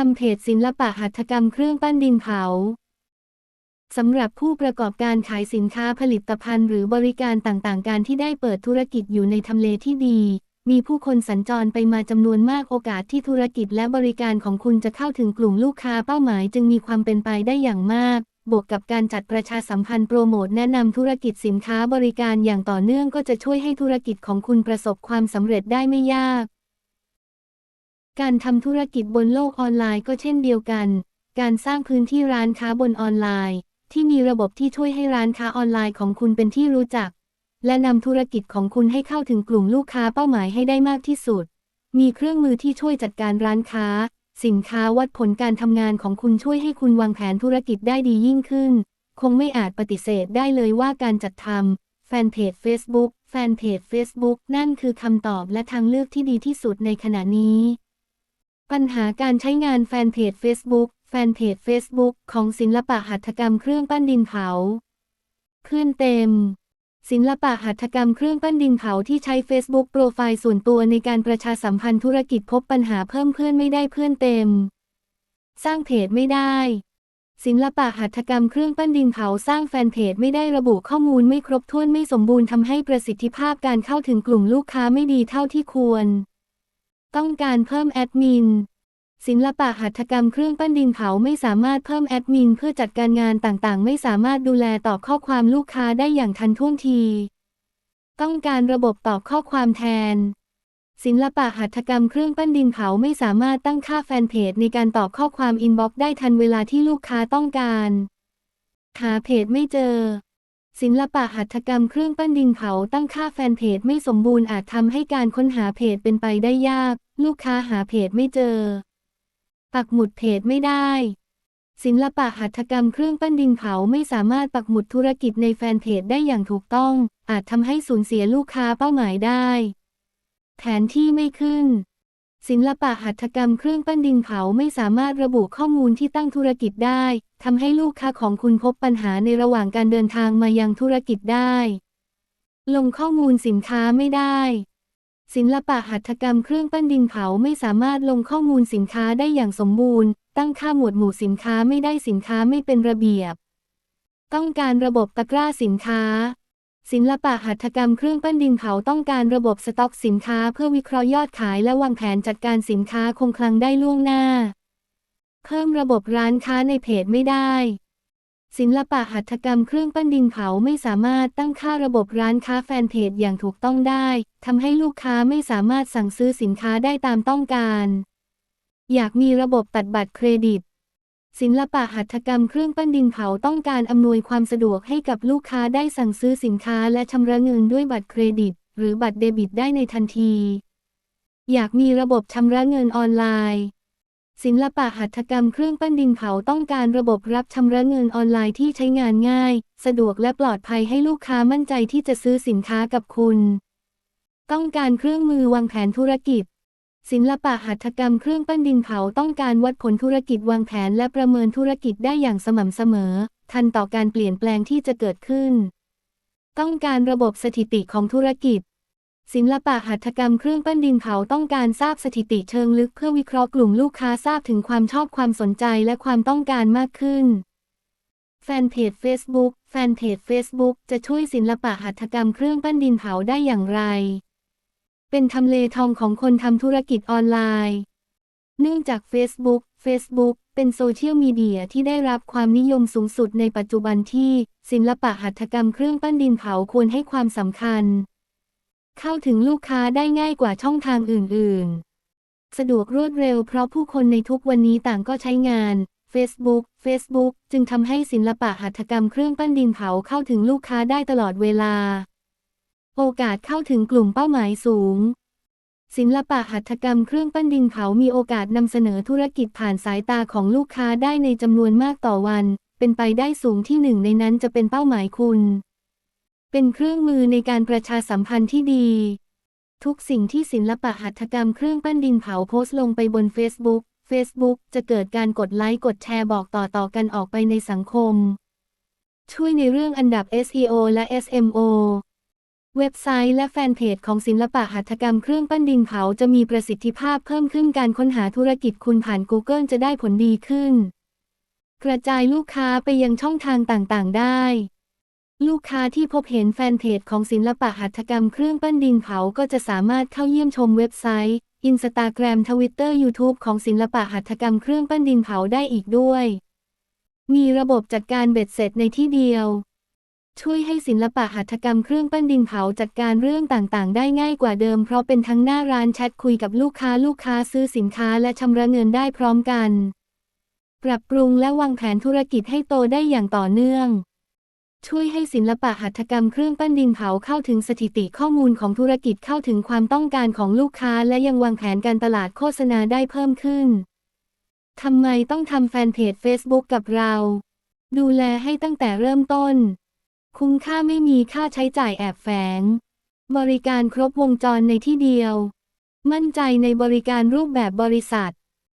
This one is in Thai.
ทำเพจศิลปะหัตถกรรมเครื่องปั้นดินเผาสำหรับผู้ประกอบการขายสินค้าผลิตภัณฑ์หรือบริการต่างๆ การที่ได้เปิดธุรกิจอยู่ในทำเลที่ดี มีผู้คนสัญจรไปมาจำนวนมากโอกาสที่ธุรกิจและบริการของคุณจะเข้าถึงกลุ่มลูกค้าเป้าหมายจึงมีความเป็นไปได้อย่างมาก บวกกับการจัดประชาสัมพันธ์โปรโมทแนะนำธุรกิจสินค้าบริการอย่างต่อเนื่องก็จะช่วยให้ธุรกิจของคุณประสบความสำเร็จได้ไม่ยาก การทำธุรกิจบนโลกออนไลน์ก็เช่นเดียวกัน การสร้างพื้นที่ร้านค้าบนออนไลน์ ที่มีระบบที่ช่วยให้ร้านค้าออนไลน์ของคุณเป็นที่รู้จัก และนำธุรกิจของคุณให้เข้าถึงกลุ่มลูกค้าเป้าหมายให้ได้มากที่สุด มีเครื่องมือที่ช่วยจัดการร้านค้า สินค้าวัดผลการทำงานของคุณช่วยให้คุณวางแผนธุรกิจได้ดียิ่งขึ้น คงไม่อาจปฏิเสธได้เลยว่าการจัดทำแฟนเพจ Facebook แฟนเพจ Facebook นั่นคือคำตอบและทางเลือกที่ดีที่สุดในขณะนี้ ปัญหาการใช้งานแฟนเพจ Facebook แฟนเพจ Facebook ของศิลปะหัตถกรรมเครื่องปั้นดินเผาเพื่อนเต็ม ศิลปะหัตถกรรมเครื่องปั้นดินเผาที่ใช้ Facebook โปรไฟล์ส่วนตัวในการประชาสัมพันธ์ธุรกิจพบปัญหาเพิ่มเพื่อนไม่ได้เพื่อนเต็ม สร้างเพจไม่ได้ ศิลปะหัตถกรรมเครื่องปั้นดินเผาสร้างแฟนเพจไม่ได้ระบุข้อมูลไม่ครบถ้วนไม่สมบูรณ์ทำให้ประสิทธิภาพการเข้าถึงกลุ่มลูกค้าไม่ดีเท่าที่ควร ต้องการเพิ่มแอดมิน ศิลปะหัตถกรรมเครื่องปั้นดินเผาไม่สามารถเพิ่มแอดมินเพื่อจัดการงานต่างๆ ไม่สามารถดูแลตอบข้อความลูกค้าได้อย่างทันท่วงที ต้องการระบบตอบข้อความแทน ศิลปะหัตถกรรมเครื่องปั้นดินเผาไม่สามารถตั้งค่าแฟนเพจในการตอบข้อความอินบ็อกซ์ได้ทันเวลาที่ลูกค้าต้องการ หาเพจไม่เจอ ศิลปะหัตถกรรมเครื่องปั้นดินเผาตั้งค่าแฟนเพจไม่สมบูรณ์อาจทำให้การค้นหาเพจเป็นไปได้ยาก ลูกค้าหาเพจไม่เจอ ปักหมุดเพจไม่ได้ ศิลปะหัตถกรรมเครื่องปั้นดินเผาไม่สามารถปักหมุดธุรกิจในแฟนเพจได้อย่างถูกต้อง อาจทำให้สูญเสียลูกค้าเป้าหมายได้ แผนที่ไม่ขึ้น ศิลปะหัตถกรรมเครื่องปั้นดินเผาไม่สามารถระบุข้อมูลที่ตั้งธุรกิจได้ทำให้ลูกค้าของคุณพบปัญหาในระหว่างการเดินทางมายังธุรกิจได้ ลงข้อมูลสินค้าไม่ได้ ศิลปะหัตถกรรมเครื่องปั้นดินเผาไม่สามารถลงข้อมูลสินค้าได้อย่างสมบูรณ์ ตั้งค่าหมวดหมู่สินค้าไม่ได้สินค้าไม่เป็นระเบียบ ต้องการระบบตะกร้าสินค้า ศิลปะหัตถกรรมเครื่องปั้นดินเผาต้องการระบบสต็อกสินค้าเพื่อวิเคราะห์ยอดขายและวางแผนจัดการสินค้าคงคลังได้ล่วงหน้า เพิ่มระบบร้านค้าในเพจไม่ได้ ศิลปะหัตถกรรมเครื่องปั้นดินเผาไม่สามารถตั้งค่าระบบร้านค้าแฟนเพจอย่างถูกต้องได้ทำให้ลูกค้าไม่สามารถสั่งซื้อสินค้าได้ตามต้องการ อยากมีระบบตัดบัตรเครดิต ศิลปะหัตถกรรมเครื่องปั้นดินเผาต้องการอำนวยความสะดวกให้กับลูกค้าได้สั่งซื้อสินค้าและชำระเงินด้วยบัตรเครดิต หรือบัตรเดบิตได้ในทันที อยากมีระบบชำระเงินออนไลน์ ศิลปะหัตถกรรมเครื่องปั้นดินเผาต้องการระบบรับชำระเงินออนไลน์ที่ใช้งานง่าย สะดวกและปลอดภัยให้ลูกค้ามั่นใจที่จะซื้อสินค้ากับคุณ ต้องการเครื่องมือวางแผนธุรกิจ ศิลปะหัตถกรรมเครื่องปั้นดินเผาต้องการวัดผลธุรกิจวางแผนและประเมินธุรกิจได้อย่างสม่ำเสมอ ทันต่อการเปลี่ยนแปลงที่จะเกิดขึ้น ต้องการระบบสถิติของธุรกิจ ศิลปะหัตถกรรมเครื่องปั้นดินเผาต้องการทราบสถิติเชิงลึกเพื่อวิเคราะห์กลุ่มลูกค้าทราบถึงความชอบความสนใจและความต้องการมากขึ้นแฟนเพจ Facebook แฟนเพจ Facebook จะช่วยศิลปะหัตถกรรมเครื่องปั้นดินเผาได้อย่างไร เป็นทำเลทองของคนทำธุรกิจออนไลน์ เนื่องจาก Facebook Facebook เป็นโซเชียลมีเดียที่ได้รับความนิยมสูงสุดในปัจจุบันที่ ศิลปะหัตถกรรมเครื่องปั้นดินเผาควรให้ความสำคัญ เข้าถึงลูกค้าได้ง่ายกว่าช่องทางอื่น ๆ สะดวกรวดเร็วเพราะผู้คนในทุกวันนี้ต่างก็ใช้งาน Facebook Facebook จึงทำให้ศิลปะหัตถกรรมเครื่องปั้นดินเผาเข้าถึงลูกค้าได้ตลอดเวลา โอกาสเข้าถึงกลุ่มเป้าหมายสูง ศิลปะหัตถกรรมเครื่องปั้นดินเผามีโอกาสนำเสนอธุรกิจผ่านสายตาของลูกค้าได้ในจำนวนมากต่อวัน เป็นไปได้สูงที่หนึ่งในนั้นจะเป็นเป้าหมายคุณ เป็นเครื่องมือในการประชาสัมพันธ์ที่ดี ทุกสิ่งที่ศิลปะหัตถกรรมเครื่องปั้นดินเผาโพสต์ลงไปบน Facebook Facebook จะเกิดการกดไลค์กดแชร์บอกต่อๆกันออกไปในสังคม ช่วยในเรื่องอันดับ SEO และ SMO เว็บไซต์และแฟนเพจของศิลปะหัตถกรรมเครื่องปั้นดินเผาจะมีประสิทธิภาพเพิ่มขึ้นการค้นหาธุรกิจคุณผ่าน Google จะได้ผลดีขึ้น กระจายลูกค้าไปยังช่องทางต่างๆ ได้ ลูกค้าที่พบเห็นแฟนเพจของศิลปะหัตถกรรมเครื่องปั้นดินเผาก็จะสามารถเข้าเยี่ยมชมเว็บไซต์อินสตาแกรมทวิตเตอร์ยูทูบของศิลปะหัตถกรรมเครื่องปั้นดินเผาได้อีกด้วย มีระบบจัดการเบ็ดเสร็จในที่เดียว ช่วยให้ศิลปะหัตถกรรมเครื่องปั้นดินเผาจัดการเรื่องต่างๆ ได้ง่ายกว่าเดิม เพราะเป็นทั้งหน้าร้านแชทคุยกับลูกค้าลูกค้าซื้อสินค้าและชำระเงินได้พร้อมกัน ปรับปรุงและวางแผนธุรกิจให้โตได้อย่างต่อเนื่อง ช่วยให้ศิลปะหัตถกรรมเครื่องปั้นดินเผาเข้าถึงสถิติข้อมูลของธุรกิจเข้าถึงความต้องการของลูกค้า และยังวางแผนการตลาดโฆษณาได้เพิ่มขึ้นทำไมต้องทำแฟนเพจ Facebook กับเรา ดูแลให้ตั้งแต่เริ่มต้น คุ้มค่าไม่มีค่าใช้จ่ายแอบแฝง บริการครบวงจรในที่เดียว มั่นใจในบริการรูปแบบบริษัท